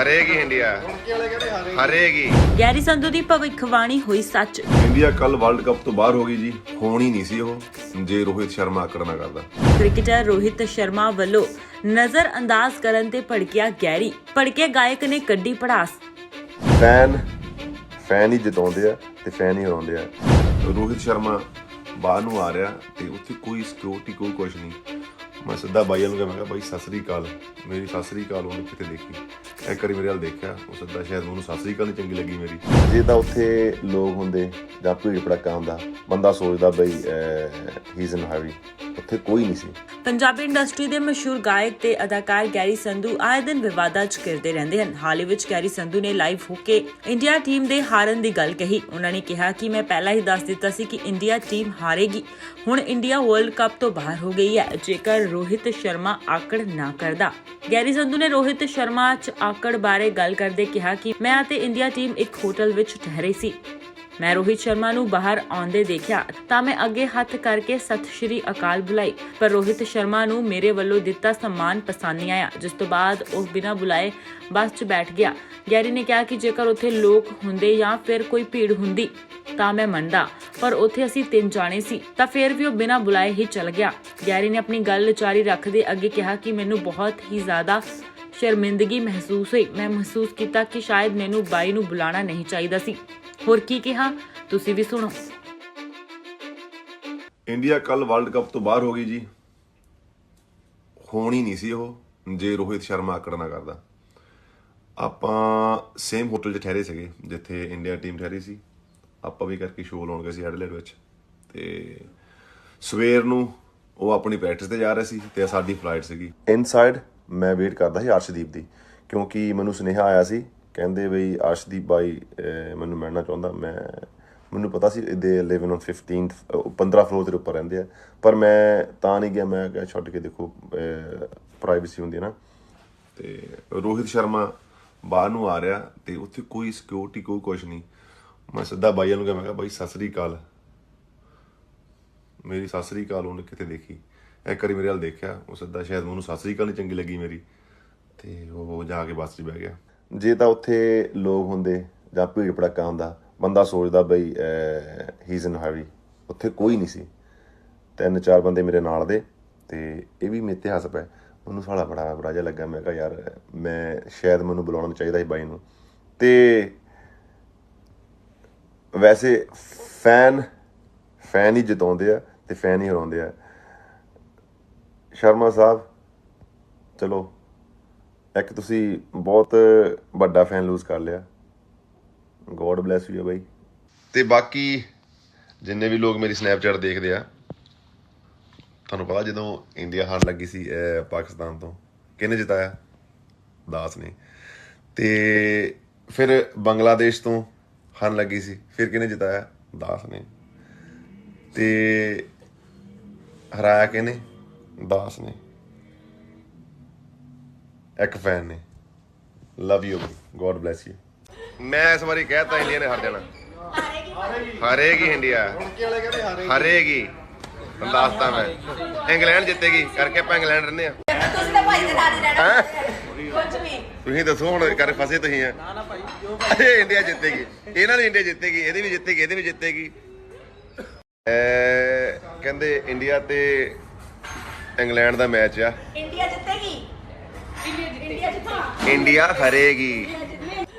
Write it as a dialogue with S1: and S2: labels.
S1: ਹਾਰੇਗੀ India. ਹਾਰੇਗੀ।
S2: Garry Sandhu ਦੀ ਭਵਿੱਖਬਾਣੀ ਹੋਈ ਸੱਚ।
S1: ਇੰਡੀਆ ਕੱਲ ਵਰਲਡ ਕੱਪ ਤੋਂ ਬਾਹਰ ਹੋ ਗਈ ਜੀ। ਹੋਣੀ ਨਹੀਂ ਸੀ ਉਹ। ਜੇ ਰੋਹਿਤ ਸ਼ਰਮਾ ਆਕੜ ਨਾ ਕਰਦਾ।
S2: ਕ੍ਰਿਕਟਰ ਰੋਹਿਤ ਸ਼ਰਮਾ ਵੱਲੋਂ ਨਜ਼ਰ ਅੰਦਾਜ਼ ਕਰਨ ਤੇ ਭੜਕਿਆ ਗੈਰੀ। ਭੜਕੇ ਗਾਇਕ ਨੇ ਕੱਢੀ ਪੜਾਸ
S1: ਫੈਨ ਫੈਨ ਹੀ ਜਿਤਾਉਂਦੇ ਆ ਤੇ ਫੈਨ ਹੀ ਹਰਾਉਂਦੇ ਆ। ਰੋਹਿਤ ਸ਼ਰਮਾ ਬਾਹਰ ਨੂੰ ਆ ਰਿਹਾ ਤੇ ਉੱਥੇ ਕੋਈ ਸਿਕਿਉਰਿਟੀ ਕੋਈ ਕੁਝ ਨਹੀਂ। ਮੈਂ ਸਿੱਧਾ ਬਾਈ ਨੂੰ ਕਿਹਾ ਮੈਂ ਕਿਹਾ ਬਾਈ ਸਤਿ ਸ੍ਰੀ ਅਕਾਲ। ਮੇਰੀ ਸਤਿ ਸ੍ਰੀ ਅਕਾਲ ਉਹਨੇ ਕਿਤੇ ਦੇਖੀ। ਇੱਕ ਵਾਰੀ ਮੇਰੇ ਵੱਲ ਦੇਖਿਆ ਉਹ ਸਿੱਧਾ ਸ਼ਾਇਦ ਉਹਨੂੰ ਸਤਿ ਸ੍ਰੀ ਅਕਾਲ ਨਹੀਂ ਚੰਗੀ ਲੱਗੀ ਮੇਰੀ। ਜੇ ਤਾਂ ਉੱਥੇ ਲੋਕ ਹੁੰਦੇ ਜਾਂ ਭੀੜ ਭੜੱਕਾ ਹੁੰਦਾ ਬੰਦਾ ਸੋਚਦਾ ਬਈ ਹੀ ਇਜ਼ ਇਨ ਹੈਵੀ ਉੱਥੇ ਕੋਈ ਨਹੀਂ ਸੀ।
S2: ਪੰਜਾਬੀ ਇੰਡਸਟਰੀ ਦੇ ਮਸ਼ਹੂਰ ਗਾਇਕ ਤੇ ਅਦਾਕਾਰ ਗੈਰੀ ਸੰਧੂ ਆਏ ਦਿਨ ਵਿਵਾਦਾਂ 'ਚ ਘਿਰਦੇ ਰਹਿੰਦੇ ਹਨ। ਹਾਲ ਵਿੱਚ ਗੈਰੀ ਸੰਧੂ ਨੇ ਲਾਈਵ ਹੋ ਕੇ ਇੰਡੀਆ ਟੀਮ ਦੇ ਹਾਰਨ ਦੀ ਗੱਲ ਕਹੀ। ਉਹਨਾਂ ਨੇ ਕਿਹਾ ਕਿ ਮੈਂ ਪਹਿਲਾਂ ਹੀ ਦੱਸ ਦਿੱਤਾ ਸੀ ਕਿ ਇੰਡੀਆ ਟੀਮ ਹਾਰੇਗੀ। ਹੁਣ ਇੰਡੀਆ ਵਰਲਡ ਕੱਪ ਤੋਂ ਬਾਹਰ ਹੋ ਗਈ ਹੈ। ਜੇਕਰ ਰੋਹਿਤ ਸ਼ਰਮਾ ਆਕੜ ਨਾ ਕਰਦਾ। ਗੈਰੀ ਸੰਧੂ ਨੇ ਰੋਹਿਤ ਸ਼ਰਮਾ 'ਚ ਆਕੜ ਬਾਰੇ ਗੱਲ ਕਰਦੇ ਕਿਹਾ ਕਿ ਮੈਂ ਅਤੇ ਇੰਡੀਆ ਟੀਮ ਇੱਕ ਹੋਟਲ ਵਿੱਚ ਠਹਿਰੇ ਸੀ। ਮੈਂ ਰੋਹਿਤ ਸ਼ਰਮਾ ਨੂੰ ਬਾਹਰ ਆਉਂਦੇ ਦੇਖਿਆ ਤਾਂ ਮੈਂ ਅੱਗੇ ਹੱਥ ਕਰਕੇ ਸਤਿ ਸ਼੍ਰੀ ਅਕਾਲ ਬੁਲਾਈ, ਪਰ ਰੋਹਿਤ ਸ਼ਰਮਾ ਨੂੰ ਮੇਰੇ ਵੱਲੋਂ ਦਿੱਤਾ ਸਨਮਾਨ ਪਸੰਦ ਨਹੀਂ ਆਇਆ, ਜਿਸ ਤੋਂ ਬਾਅਦ ਉਹ ਬਿਨਾਂ ਬੁਲਾਏ ਬੱਸ 'ਚ ਬੈਠ ਗਿਆ। ਗੈਰੀ ਨੇ ਕਿਹਾ ਕਿ ਜੇਕਰ ਉੱਥੇ ਲੋਕ ਹੁੰਦੇ ਜਾਂ ਫਿਰ ਕੋਈ ਭੀੜ ਹੁੰਦੀ, ਤਾਂ ਮੈਂ ਮੰਨਦਾ, ਪਰ ਉੱਥੇ ਅਸੀਂ ਤਿੰਨ ਜਾਣੇ ਸੀ, ਤਾਂ ਫਿਰ ਵੀ ਉਹ ਬਿਨਾਂ ਬੁਲਾਏ ਹੀ ਚਲ ਗਿਆ। ਗੈਰੀ ਨੇ ਆਪਣੀ ਗੱਲ ਜਾਰੀ ਰੱਖਦੇ ਅੱਗੇ ਕਿਹਾ ਕਿ ਮੈਨੂੰ ਬਹੁਤ ਹੀ ਜ਼ਿਆਦਾ ਸ਼ਰਮਿੰਦਗੀ ਮਹਿਸੂਸ ਹੋਈ। ਮੈਂ ਮਹਿਸੂਸ ਕੀਤਾ ਕਿ ਸ਼ਾਇਦ ਮੈਨੂੰ ਬਾਈ ਨੂੰ ਬੁਲਾਣਾ ਨਹੀਂ ਚਾਹੀਦਾ ਸੀ। ਹੋਰ ਕੀ ਕਿਹਾ? ਤੁਸੀਂ ਵੀ ਸੁਣੋ।
S1: ਇੰਡੀਆ ਕੱਲ ਵਰਲਡ ਕੱਪ ਤੋਂ ਬਾਹਰ ਹੋ ਗਈ ਜੀ। ਹੋਣੀ ਨਹੀਂ ਸੀ ਉਹ ਜੇ ਰੋਹਿਤ ਸ਼ਰਮਾ ਆਕੜ ਨਾ ਕਰਦਾ। ਆਪਾਂ ਸੇਮ ਹੋਟਲ 'ਚ ਠਹਿਰੇ ਸੀਗੇ ਜਿੱਥੇ ਇੰਡੀਆ ਟੀਮ ਠਹਿਰੀ ਸੀ। ਆਪਾਂ ਵੀ ਕਰਕੇ ਸ਼ੋਅ ਲਾਉਣ ਗਏ ਸੀ ਐਡਲੇਡ ਵਿੱਚ। ਤੇ ਸਵੇਰ ਨੂੰ ਉਹ ਆਪਣੀ ਪ੍ਰੈਕਟਿਸ ਤੇ ਜਾ ਰਹੇ ਸੀ ਤੇ ਸਾਡੀ ਫਲਾਈਟ ਸੀਗੀ। ਇਨਸਾਈਡ ਮੈਂ ਵੇਟ ਕਰਦਾ ਸੀ ਅਰਸ਼ਦੀਪ ਦੀ ਕਿਉਂਕਿ ਮੈਨੂੰ ਸੁਨੇਹਾ ਆਇਆ ਸੀ ਕਹਿੰਦੇ ਬਈ ਅਰਸ਼ਦੀਪ ਬਾਈ ਅਹ, ਮੈਨੂੰ ਮਿਲਣਾ ਚਾਹੁੰਦਾ ਮੈਂ ਮੈਨੂੰ ਪਤਾ ਸੀ ਦੇ ਲਿਵ ਔਨ 15th 15 ਫਲੋਰ 'ਤੇ ਉੱਪਰ ਰਹਿੰਦੇ ਆ ਪਰ ਮੈਂ ਤਾਂ ਨਹੀਂ ਗਿਆ ਮੈਂ ਕਿਹਾ ਛੱਡ ਕੇ ਦੇਖੋ ਪ੍ਰਾਈਵੇਸੀ ਹੁੰਦੀ ਹੈ ਨਾ। ਤੇ ਰੋਹਿਤ ਸ਼ਰਮਾ ਬਾਹਰ ਨੂੰ ਆ ਰਿਹਾ ਤੇ ਉੱਥੇ ਕੋਈ ਸਿਕਿਉਰਿਟੀ ਕੋਈ ਕੁਝ ਨਹੀਂ। ਮੈਂ ਸਿੱਧਾ ਬਾਈਆਂ ਨੂੰ ਕਿਹਾ ਮੈਂ ਕਿਹਾ ਬਾਈ ਸਤਿ ਸ੍ਰੀ ਅਕਾਲ। ਮੇਰੀ ਸਤਿ ਸ੍ਰੀ ਅਕਾਲ ਉਹਨੇ ਕਿਤੇ ਦੇਖੀ। ਇੱਕ ਵਾਰੀ ਮੇਰੇ ਵੱਲ ਦੇਖਿਆ, ਉਹ ਸਿੱਧਾ ਸ਼ਾਇਦ ਉਹਨੂੰ ਸਤਿ ਸ੍ਰੀ ਅਕਾਲ ਨਹੀਂ ਚੰਗੀ ਲੱਗੀ ਮੇਰੀ। ਤੇ ਉਹ ਜਾ ਕੇ ਬੱਸ 'ਚ ਬਹਿ ਗਿਆ। ਜੇ ਤਾਂ ਉੱਥੇ ਲੋਕ ਹੁੰਦੇ, ਜਾਂ ਭੀੜ ਭੜੱਕਾ ਹੁੰਦਾ, ਬੰਦਾ ਸੋਚਦਾ ਬਈ ਹੀ ਇਜ਼ ਇਨ ਹੈਵੀ ਉੱਥੇ ਕੋਈ ਨਹੀਂ ਸੀ। ਤਿੰਨ ਚਾਰ ਬੰਦੇ ਮੇਰੇ ਨਾਲ ਦੇ, ਤੇ ਇਹ ਵੀ ਮੇਰੇ ਤੇ ਹੱਸ ਪਏ ਮੈਨੂੰ ਸਾਲਾ ਬੜਾ ਬੜਾ ਜਿਹਾ ਲੱਗਾ। ਮੈਂ ਕਿਹਾ, ਯਾਰ, ਮੈਂ ਸ਼ਾਇਦ ਮੈਨੂੰ ਬੁਲਾਉਣਾ ਚਾਹੀਦਾ ਸੀ ਬਾਈ ਨੂੰ। ਤੇ ਵੈਸੇ ਫੈਨ ਫੈਨ ਹੀ ਜਿਤਾਉਂਦੇ ਆ। ਤੇ ਫੈਨ ਹੀ ਹਰਾਉਂਦੇ ਆ। ਸ਼ਰਮਾ ਸਾਹਿਬ, ਚਲੋ, ਇੱਕ ਤੁਸੀਂ ਬਹੁਤ ਵੱਡਾ ਫੈਨ ਲੂਜ਼ ਕਰ ਲਿਆ। ਗੋਡ ਬlesਸ ਯੂ ਬਾਈ। ਤੇ ਬਾਕੀ ਜਿੰਨੇ ਵੀ ਲੋਕ ਮੇਰੀ ਸਨੈਪਚੈਟ ਦੇਖਦੇ ਆ, ਤੁਹਾਨੂੰ ਪਤਾ ਜਦੋਂ ਇੰਡੀਆ ਹਾਰਨ ਲੱਗੀ ਸੀ ਪਾਕਿਸਤਾਨ ਤੋਂ, ਕਿਹਨੇ ਜਿਤਾਇਆ? ਦਾਸ ਨੇ। ਤੇ ਫਿਰ ਬੰਗਲਾਦੇਸ਼ ਤੋਂ ਹਾਰਨ ਲੱਗੀ ਸੀ, ਫਿਰ ਕਿਹਨੇ ਜਿਤਾਇਆ? ਦਾਸ ਨੇ। ਤੇ ਹਰਾਇਆ ਕਿਹਨੇ ਦਾਸ ਨੇ ਇੱਕ ਫੈਨ ਨੇ love you God bless you ਮੈਂ ਇਸ ਵਾਰੀ ਕਹਿਤਾ ਇੰਡੀਆ ਨੇ ਹਾਰ ਜਾਣਾ। ਹਾਰੇਗੀ ਇੰਡੀਆ। ਹਾਰੇਗੀ। ਦੱਸਦਾ ਮੈਂ। ਇੰਗਲੈਂਡ ਜਿੱਤੇਗੀ। ਕਰਕੇ ਆਪਾਂ ਇੰਗਲੈਂਡ ਰਹਿੰਦੇ ਆ
S3: ਤੁਸੀਂ ਤਾਂ ਭਾਈ ਦੇ ਨਾਲ ਹੀ ਰਹਿਣਾ। ਕੁਝ ਵੀ।
S1: ਤੁਸੀਂ ਦੱਸੋ ਹੁਣ ਕਰ ਫਸੇ ਤੁਸੀਂ ਆ। ਨਾ ਨਾ ਭਾਈ ਜੋ ਇੰਡੀਆ ਜਿੱਤੇਗੀ। ਇਹਨਾਂ ਦੀ ਇੰਡੀਆ ਜਿੱਤੇਗੀ ਇਹਦੀ ਵੀ ਜਿੱਤੇਗੀ ਇਹਦੀ ਵੀ ਜਿੱਤੇਗੀ। ਐ ਕਹਿੰਦੇ ਇੰਡੀਆ ਤੇ ਇੰਗਲੈਂਡ ਦਾ ਮੈਚ ਆ।
S3: ਇੰਡੀਆ ਜਿੱਤੇਗੀ? ਇੰਡੀਆ ਜਿੱਤੇਗੀ।
S1: ਇੰਡੀਆ ਹਰੇਗੀ।